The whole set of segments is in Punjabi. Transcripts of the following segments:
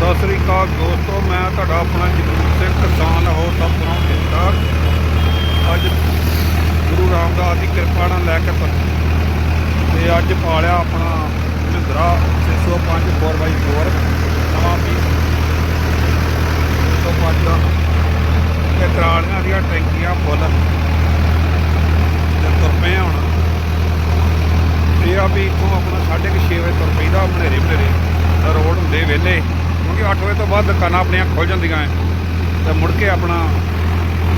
ਸਤਿ ਸ੍ਰੀ ਅਕਾਲ ਦੋਸਤੋ, ਮੈਂ ਤੁਹਾਡਾ ਆਪਣਾ ਜਗਰੂਪ ਸਿੰਘ ਕਿਸਾਨ ਹੋ, ਸਭ ਤੋਂ ਅੱਜ ਗੁਰੂ ਰਾਮਦਾਸ ਦੀ ਕਿਰਪਾ ਨਾਲ ਲੈ ਕੇ ਤੁਰ ਤੇ ਅੱਜ ਪਾਲਿਆ ਆਪਣਾ ਮਹਿੰਦਰਾ 605 4x4 ਨਵਾਂ ਪੀਸ 605 ਦਾ। ਤੇ ਟਰਾਲੀਆਂ ਦੀਆਂ ਟੈਂਕੀਆਂ ਫੁੱਲ। ਤੇ ਤੁਰ ਪਏ ਹੁਣ। ਇਹ ਆ ਵੀ ਇੱਥੋਂ ਆਪਣਾ 6:30 ਵਜੇ ਤੁਰ ਪਈਦਾ ਮਨੇਰੇ ਮਨੇਰੇ ਰੋਡ ਹੁੰਦੇ ਵਿਹਲੇ। ਕਿਉਂਕਿ 8 ਵਜੇ ਤੋਂ ਬਾਅਦ ਦੁਕਾਨਾਂ ਆਪਣੀਆਂ ਖੁੱਲ ਜਾਂਦੀਆਂ ਐ। ਤੇ ਮੁੜ ਕੇ ਆਪਣਾ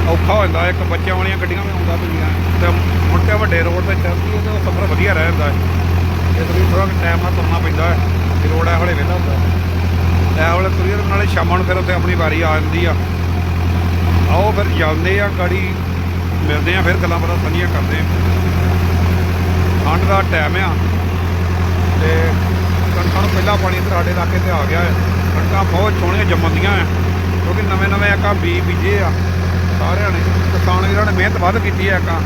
ਔਖਾ ਹੋ ਜਾਂਦਾ ਇੱਕ ਬੱਚਿਆਂ ਵਾਲੀਆਂ ਗੱਡੀਆਂ ਵੀ ਆਉਂਦਾ ਪਈਆਂ ਤੇ ਮੁੜ ਕੇ ਵੱਡੇ ਰੋਡ ਤੇ ਚੱਲਦੀ ਹੈ ਤੇ ਉਹ ਸਫ਼ਰ ਵਧੀਆ ਰਹਿ ਜਾਂਦਾ ਹੈ ਇਸ ਲਈ ਥੋੜਾ ਟਾਈਮ ਨਾਲ ਤੁਰਨਾ ਪੈਂਦਾ ਹੈ ਕਿ ਰੋਡ ਐ ਹੌਲੇ ਵਿਹਲਾ ਹੁੰਦਾ ਐ। ਹਲੇ ਤੁਰੀਏ ਨਾਲੇ ਸ਼ਾਮਾਂ ਨੂੰ ਫਿਰ ਉੱਥੇ ਆਪਣੀ ਵਾਰੀ ਆ ਜਾਂਦੀ ਆ। ਆਓ ਫਿਰ ਜਾਂਦੇ ਆ ਗਾੜੀ। ਮਿਲਦੇ ਆ ਫਿਰ ਗੱਲਾਂ ਬਾਤਾਂ ਸਾਂਝੀਆਂ ਕਰਦੇ ਆ। ਠੰਡ ਦਾ ਟਾਈਮ ਆ। ਤੇ ਕਣਕਾਂ ਨੂੰ ਪਹਿਲਾ ਪਾਣੀ ਇੱਧਰ ਸਾਡੇ ਇਲਾਕੇ ਤੇ ਆ ਗਿਆ ਹੈ ਕਣਕਾਂ ਬਹੁਤ ਸੋਹਣੀਆਂ ਜੰਮਦੀਆਂ ਆ। ਕਿਉਂਕਿ ਨਵੇਂ ਨਵੇਂ ਆਕਾਂ ਬੀ ਬੀਜੇ ਆ। ਸਾਰਿਆਂ ਨੇ, ਕਿਸਾਨ ਵੀਰਾਂ ਨੇ ਮਿਹਨਤ ਵੱਧ ਕੀਤੀ ਹੈ ਆਕਾਂ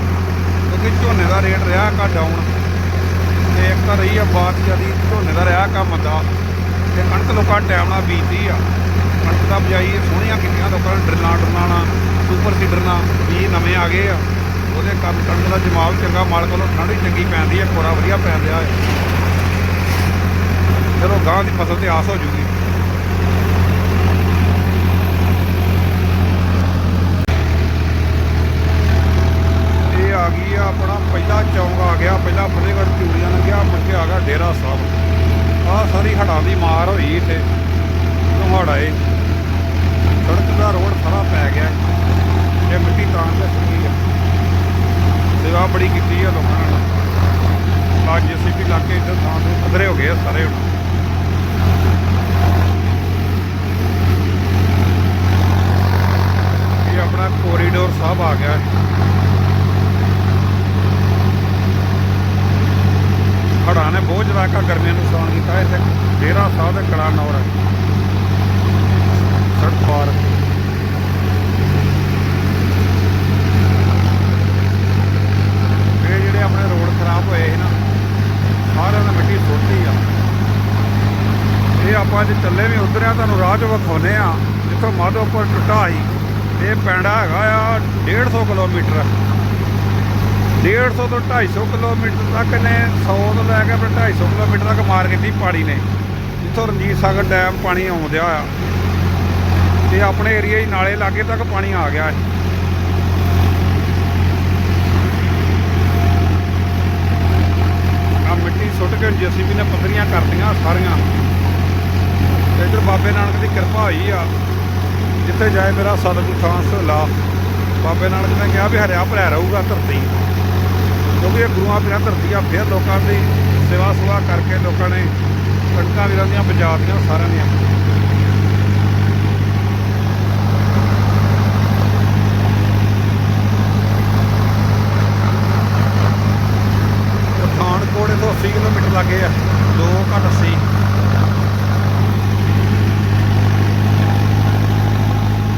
ਕਿਉਂਕਿ ਝੋਨੇ ਦਾ ਰੇਟ ਰਿਹਾ ਘਾ ਡਾਊਨ ਤੇ ਇੱਕ ਤਾਂ ਰਹੀ ਆ ਬਾਤ ਜਿਆਦੀ, ਝੋਨੇ ਦਾ ਰਿਹਾ ਕੰਮ ਮੰਦਾ। ਤੇ ਕਣਕ ਲੋਕਾਂ ਟਾਈਮ ਨਾਲ ਬੀਜਦੀ ਆ। ਕਣਕ ਦਾ ਬਜਾਈ ਸੋਹਣੀਆਂ ਕੀਤੀਆਂ ਲੋਕਾਂ ਨੇ ਡਰਿਲਾਂ ਡਰਨਾਂ ਨਾਲ ਸੁਪਰ ਸੀਡਰ ਨਾਲ ਵੀ ਨਵੇਂ ਆ ਗਏ ਆ। ਉਹਦੇ ਕੰਮ ਕਣਕ ਦਾ ਜਮਾਵ ਚੰਗਾ, ਮਾਲਕ ਵੱਲੋਂ ਠੰਡ ਚੰਗੀ ਪੈਂਦੀ ਹੈ ਕੋਰਾ ਵਧੀਆ ਪੈ ਰਿਹਾ ਹੈ ਚਲੋ ਗਾਂ ਦੀ ਫਸਲ ਤੇ ਆਸ ਹੋ ਜੂਗੀ ਇਹ ਆ ਗਈ ਆ ਆਪਣਾ ਪਹਿਲਾ ਚੌਂਕ ਆ ਫਤਿਹਗੜ੍ਹ ਚੂੜੀਆਂ ਲੰਘਿਆ ਮੁੜ ਆ ਗਿਆ ਡੇਰਾ ਸਾਹਿਬ। ਆਹ ਸਾਰੀ ਹੜਾਂ ਦੀ ਮਾਰ ਹੋਈ ਇੱਥੇ ਹੜਾ ਏ। ਸੜਕ ਦਾ ਰੋਡ ਸਾਰਾ ਪੈ ਗਿਆ ਇਹ ਮਿੱਟੀ ਤਾਂ ਤੇ ਸੁੱਕੀ ਆ। ਸੇਵਾ ਬੜੀ ਕੀਤੀ ਆ ਲੋਕਾਂ ਨੇ। ਅੱਜ ਅਸੀਂ ਇਲਾਕੇ ਇੱਧਰ ਤਾਂ ਤੇ ਪੱਧਰੇ ਹੋ ਗਏ ਆ ਸਾਰੇ ਹੁਣ। ਇਹ ਆਪਣਾ ਕੋਰੀਡੋਰ ਸਾਹਿਬ ਆ ਗਿਆ ਹੜਾਂ ਨੇ ਗਰਮੀਆਂ ਨੂੰ ਨੁਕਸਾਨ ਕੀਤਾ ਇੱਥੇ ਡੇਰਾ ਸਾਹਿਬ ਦੇ ਕੜਾ ਨੌਰ ਸੜਕ ਪਾਰ। ਇਹ ਜਿਹੜੇ ਆਪਣੇ ਰੋਡ ਖਰਾਬ ਹੋਏ ਸੀ ਨਾ, ਸਾਰਿਆਂ ਨੇ ਮਿੱਟੀ ਸੁੱਟਦੀ ਆ। ਇਹ ਆਪਾਂ ਅੱਜ ਚੱਲੇ ਵੀ ਉਧਰ ਆ, ਤੁਹਾਨੂੰ ਰਾਹ 'ਚ ਵਿਖਾਉਨੇ ਆ, ਜਿੱਥੋਂ ਮਾਧੋਪੁਰ ਟੁੱਟਾ ਸੀ। ਇਹ ਪੈਂਡਾ ਹੈਗਾ ਆ 150 ਕਿਲੋਮੀਟਰ। 150 ਤੋਂ 250 ਕਿਲੋਮੀਟਰ ਤੱਕ ਨੇ 100 ਤੋਂ ਲੈ ਕੇ ਆਪਣੇ 250 ਕਿਲੋਮੀਟਰ ਤੱਕ ਮਾਰ ਕੀਤੀ ਪਾਣੀ ਨੇ। ਜਿੱਥੋਂ ਰਣਜੀਤ ਸਾਗਰ ਡੈਮ ਪਾਣੀ ਆਉਂਦਿਆ ਆ ਤੇ ਆਪਣੇ ਏਰੀਆ ਹੀ ਨਾਲੇ ਲਾਗੇ ਤੱਕ ਪਾਣੀ ਆ ਗਿਆ। ਹੈ ਆ ਮਿੱਟੀ ਸੁੱਟ ਕੇ ਜੀਸੀਬੀ ਨੇ ਪੱਥਰੀਆਂ ਕਰਤੀਆਂ ਸਾਰੀਆਂ। ਤੇ ਇੱਧਰ ਬਾਬੇ ਨਾਨਕ ਦੀ ਕਿਰਪਾ ਹੋਈ ਆ। ਜਿੱਥੇ ਜਾਏ ਮੇਰਾ ਸਤਿਗੁਰ ਥਾਂ ਸਹਲਾ। ਬਾਬੇ ਨਾਨਕ ਨੇ ਕਿਹਾ ਵੀ ਹਰਿਆ ਭਰਿਆ ਰਹੂਗਾ ਧਰਤੀ। ਕਿਉਂਕਿ ਇਹ ਗੁਰੂਆਂ ਪੀਰਾਂ ਧਰਤੀ ਆ ਫਿਰ ਲੋਕਾਂ ਦੀ ਸੇਵਾ ਸੁਵਾ ਕਰਕੇ ਲੋਕਾਂ ਨੇ ਕਣਕਾਂ ਵੀਰਾਂ ਦੀਆਂ ਬਚਾਤੀਆਂ ਸਾਰਿਆਂ ਦੀਆਂ। ਪਠਾਨਕੋਟ ਤੋਂ 80 ਕਿਲੋਮੀਟਰ ਲੱਗੇ ਆ 2 ਘੱਟ 80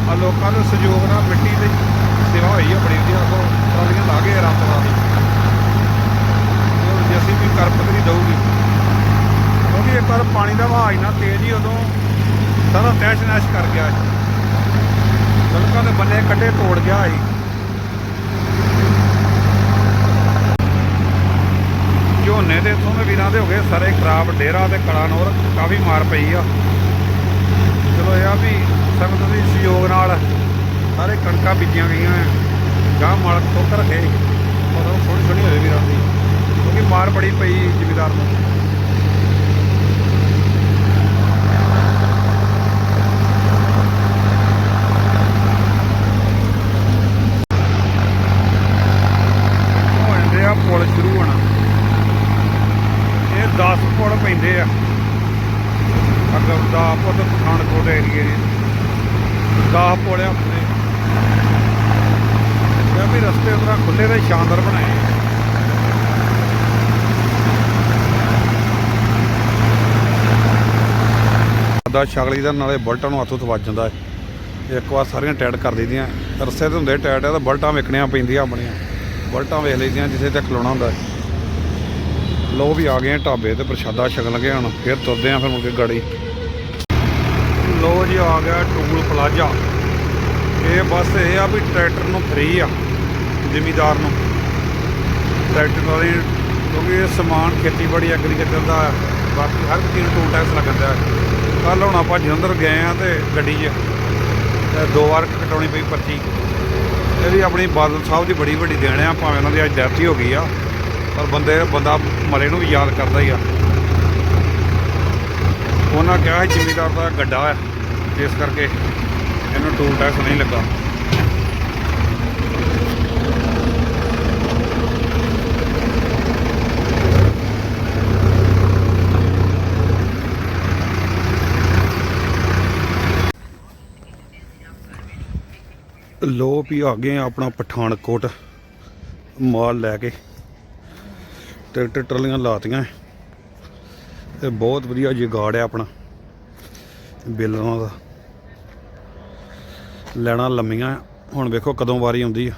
ਆ ਲੋਕਾਂ ਦੇ ਸਹਿਯੋਗ ਨਾਲ ਮਿੱਟੀ ਦੀ ਸੇਵਾ ਹੋਈ ਆ, ਬੜੀ ਵਧੀਆ ਕੋ ਟਰਾਲੀਆਂ ਲਾ ਗਏ ਰਾਤ ਰਾਤ ਜੇ ਅਸੀਂ ਵੀ ਕਰਪਤ ਨਹੀਂ ਦਊਗੀ ਕਿਉਂਕਿ ਇੱਕ ਵਾਰ ਪਾਣੀ ਦਾ ਵਹਾਅ ਇੰਨਾ ਤੇਜ਼ ਹੀ ਉਦੋਂ ਸਾਰਾ ਤੈਸ਼ ਨੈਸ਼ ਕਰ ਗਿਆ ਸੜਕਾਂ ਦੇ ਬੰਨੇ ਕੱਢੇ, ਤੋੜ ਗਿਆ ਸੀ। ਝੋਨੇ ਦੇ ਇਥੋਂ ਦੇ ਵੀਰਾਂ ਦੇ ਹੋ ਗਏ ਸਾਰੇ ਖਰਾਬ, ਡੇਰਾ ਤੇ ਕਲਾਨੌਰ ਕਾਫੀ ਮਾਰ ਪਈ ਆ। ਚਲੋ ਇਹ ਆ ਵੀ ਸੰਗਤ ਦੇ ਸਹਿਯੋਗ ਨਾਲ ਸਾਰੇ ਕਣਕਾਂ ਬੀਜੀਆਂ ਗਈਆਂ ਆ। ਗਾਂ ਮਾਲਕ ਸੁੱਕ ਰੱਖੇ ਮਤਲਬ ਸੋਹਣੀ ਸੋਹਣੀ ਹੋਏ ਵੀਰਾਂ ਦੀ, ਕਿਉਂਕਿ ਮਾਰ ਬੜੀ ਪਈ ਜ਼ਿਮੀਦਾਰ ਨੂੰ ਹੋ ਜਾਂਦੇ ਆ ਪੁਲ ਸ਼ੁਰੂ ਹੋਣਾ ਇਹ 10 ਪੁਲ ਪੈਂਦੇ ਆ ਅਗਰ ਦਾ ਪਠਾਨਕੋਟ ਏਰੀਏ ਦੇ 10 ਆਪਣੇ ਇਹ ਵੀ ਰਸਤੇ ਉਹਨਾਂ ਖੁੱਲੇ ਤੇ ਸ਼ਾਨਦਾਰ ਬਣਾਏ ਆ। ਦਾ ਸ਼ਗਲੀ ਦਾ ਨਾਲੇ ਬਲਟਾਂ ਨੂੰ ਹੱਥ ਉੱਤ ਵੱਜ ਜਾਂਦਾ ਹੈ। ਇੱਕ ਵਾਰ ਸਾਰੀਆਂ ਟਾਈਟ ਕਰ ਦਈਦੀਆਂ ਰਸਤੇ ਤੇ ਹੁੰਦੇ ਟਾਈਟ ਆ ਤਾਂ ਬਲਟਾਂ ਵੇਖਣੀਆਂ ਪੈਂਦੀਆਂ ਆਪਣੀਆਂ। ਬਲਟਾਂ ਵੇਖ ਲਈਦੀਆਂ ਜਿੱਥੇ ਤੇ ਖਲੋਣਾ ਹੁੰਦਾ ਹੈ। ਲੋ ਵੀ ਆ ਗਏ ਢਾਬੇ ਤੇ ਪ੍ਰਸ਼ਾਦਾ ਛਕਣ ਲੱਗੇ ਹੁਣ। ਫਿਰ ਤੁਰਦੇ ਆ ਫਿਰ ਮੁੜ ਕੇ ਗਾੜੀ। ਲੋ ਜੀ, ਆ ਗਿਆ ਟੂਲ ਪਲਾਜ਼ਾ। ਇਹ ਬਸ ਇਹ ਆ ਵੀ ਟਰੈਕਟਰ ਨੂੰ ਫ੍ਰੀ ਆ, ਜ਼ਿਮੀਦਾਰ ਨੂੰ। ਟਰੈਕਟਰ ਵਾਲੇ ਕਿਉਂਕਿ ਇਹ ਸਮਾਨ ਖੇਤੀਬਾੜੀ ਐਗਰੀਕਲਚਰ ਦਾ ਬਾਕੀ ਹਰ ਇੱਕ ਚੀਜ਼ ਨੂੰ ਟੂਲ ਟੈਕਸ ਲੱਗਦਾ ਕੱਲ ਹੁਣ ਆਪਾਂ ਜਲੰਧਰ ਗਏ ਆ ਤੇ ਗੱਡੀ 'ਚ, ਤੇ ਦੋ ਵਾਰ ਕਟਾਉਣੀ ਪਈ ਪਰਚੀ। ਇਹ ਵੀ ਆਪਣੀ ਬਾਦਲ ਸਾਹਿਬ ਦੀ ਬੜੀ ਵੱਡੀ ਦੇਣ ਆ, ਭਾਵੇਂ ਉਹਨਾਂ ਦੀ ਅੱਜ ਡੈਥ ਹੀ ਹੋ ਗਈ ਆ, ਪਰ ਬੰਦੇ, ਬੰਦਾ ਮਰੇ ਨੂੰ ਵੀ ਯਾਦ ਕਰਦਾ ਹੀ ਆ। ਉਹਨਾਂ ਕਿਹਾ ਸੀ ਜ਼ਿਮੀਦਾਰ ਦਾ ਗੱਡਾ ਆ ਇਸ ਕਰਕੇ ਇਹਨੂੰ ਟੂਲ ਟੈਕਸ ਨਹੀਂ ਲੱਗਾ। ਲੋ ਵੀ ਆ ਗਏ ਆਪਣਾ ਪਠਾਨਕੋਟ, ਮਾਲ ਲੈ ਕੇ। ਟਰੈਕਟਰ ਟਰਾਲੀਆਂ ਲਾਤੀਆਂ। ਤੇ ਬਹੁਤ ਵਧੀਆ ਜੁਗਾੜ ਹੈ ਆਪਣਾ। ਬੇਲਰਾਂ ਦਾ। ਲੈਣਾ ਲੰਮੀਆਂ। ਹੁਣ ਵੇਖੋ ਕਦੋਂ ਵਾਰੀ ਆਉਂਦੀ ਆ।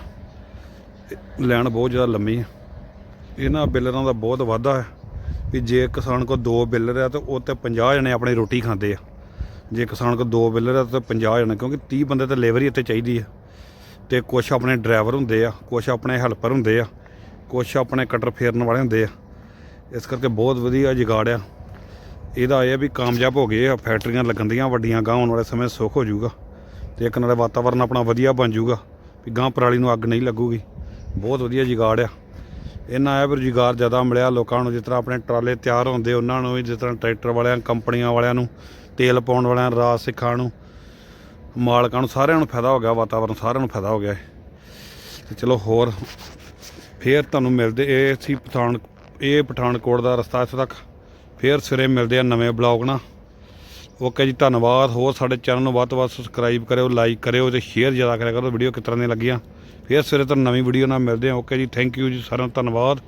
ਲੈਣ ਬਹੁਤ ਜ਼ਿਆਦਾ ਲੰਮੀ ਆ। ਇਹਨਾਂ ਬੇਲਰਾਂ ਦਾ ਬਹੁਤ ਵਾਧਾ ਹੈ। ਵੀ ਜੇ ਕਿਸਾਨ ਕੋ ਦੋ ਬਿੱਲਰ ਆ ਤਾਂ ਉਹ ਤੇ 50 ਜਣੇ ਆਪਣੀ ਰੋਟੀ ਖਾਂਦੇ ਆ। ਜੇ ਕਿਸਾਨ ਕੋ ਦੋ ਬਿੱਲਰ ਆ ਤਾਂ 50 ਜਣੇ, ਕਿਉਂਕਿ 30 ਬੰਦੇ ਤਾਂ ਲੇਬਰ ਹੀ ਇੱਥੇ ਚਾਹੀਦੀ ਆ। ਤੇ ਕੁਛ ਆਪਣੇ ਡਰਾਈਵਰ ਹੁੰਦੇ ਆ, ਕੁਛ ਆਪਣੇ ਹੈਲਪਰ ਹੁੰਦੇ ਆ, ਕੁਛ ਆਪਣੇ ਕਟਰ ਫੇਰਨ ਵਾਲੇ ਹੁੰਦੇ ਆ। ਇਸ ਕਰਕੇ ਬਹੁਤ ਵਧੀਆ ਜੁਗਾੜ ਆ। ਇਹਦਾ ਇਹ ਆ ਵੀ ਕਾਮਯਾਬ ਹੋ ਗਏ ਫੈਕਟਰੀਆਂ ਲੱਗਣ ਦੀਆਂ, ਵੱਡੀਆਂ ਗਾਂ ਆਉਣ ਵਾਲੇ ਸਮੇਂ ਸੁੱਖ ਹੋ ਜਾਊਗਾ। ਤੇ ਇੱਕ ਨਾਲੇ ਵਾਤਾਵਰਨ ਆਪਣਾ ਵਧੀਆ ਬਣ ਜਾਊਗਾ, ਵੀ ਗਾਂ ਪਰਾਲੀ ਨੂੰ ਅੱਗ ਨਹੀਂ ਲੱਗੂਗੀ। ਬਹੁਤ ਵਧੀਆ ਜੁਗਾੜ ਆ। ਇਹਨਾਂ ਆਇਆ ਵੀ ਰੁਜ਼ਗਾਰ ਜ਼ਿਆਦਾ ਮਿਲਿਆ ਲੋਕਾਂ ਨੂੰ, ਜਿਸ ਤਰ੍ਹਾਂ ਆਪਣੇ ਟਰਾਲੇ ਤਿਆਰ ਹੁੰਦੇ, ਉਹਨਾਂ ਨੂੰ ਵੀ, ਜਿਸ ਤਰ੍ਹਾਂ ਟਰੈਕਟਰ ਵਾਲਿਆਂ, ਕੰਪਨੀਆਂ ਵਾਲਿਆਂ ਨੂੰ, ਤੇਲ ਪਾਉਣ ਵਾਲਿਆਂ, ਰਾਜ ਸਿੱਖਾਂ ਨੂੰ, ਮਾਲਕਾਂ ਨੂੰ ਸਾਰਿਆਂ ਨੂੰ ਫਾਇਦਾ ਹੋ ਗਿਆ, ਵਾਤਾਵਰਨ ਸਾਰਿਆਂ ਨੂੰ ਫਾਇਦਾ ਹੋ ਗਿਆ ਇਹ। ਤੇ ਚਲੋ ਹੋਰ, ਫੇਰ ਤੁਹਾਨੂੰ ਮਿਲਦੇ, ਇਹ ਸੀ ਪਠਾਨ, ਇਹ ਪਠਾਨਕੋਟ ਦਾ ਰਸਤਾ ਇੱਥੇ ਤੱਕ। ਫੇਰ ਸਵੇਰੇ ਮਿਲਦੇ ਆ ਨਵੇਂ ਬਲੌਗ ਨਾਲ। ਓਕੇ ਜੀ, ਧੰਨਵਾਦ। ਹੋਰ ਸਾਡੇ ਚੈਨਲ ਨੂੰ ਵੱਧ ਤੋਂ ਵੱਧ ਸਬਸਕ੍ਰਾਈਬ ਕਰਿਓ ਲਾਈਕ ਕਰਿਓ ਤੇ ਸ਼ੇਅਰ ਜ਼ਿਆਦਾ ਕਰਿਆ ਕਰੋ ਵੀਡੀਓ ਕਿਸ ਤਰ੍ਹਾਂ ਦੀਆਂ ਲੱਗੀਆਂ। ਫੇਰ ਸਵੇਰੇ ਤੁਹਾਨੂੰ ਨਵੀਂ ਵੀਡੀਓ ਨਾਲ ਮਿਲਦੇ ਆ। ਓਕੇ ਜੀ ਥੈਂਕ ਯੂ ਜੀ, ਸਾਰਿਆਂ ਨੂੰ ਧੰਨਵਾਦ।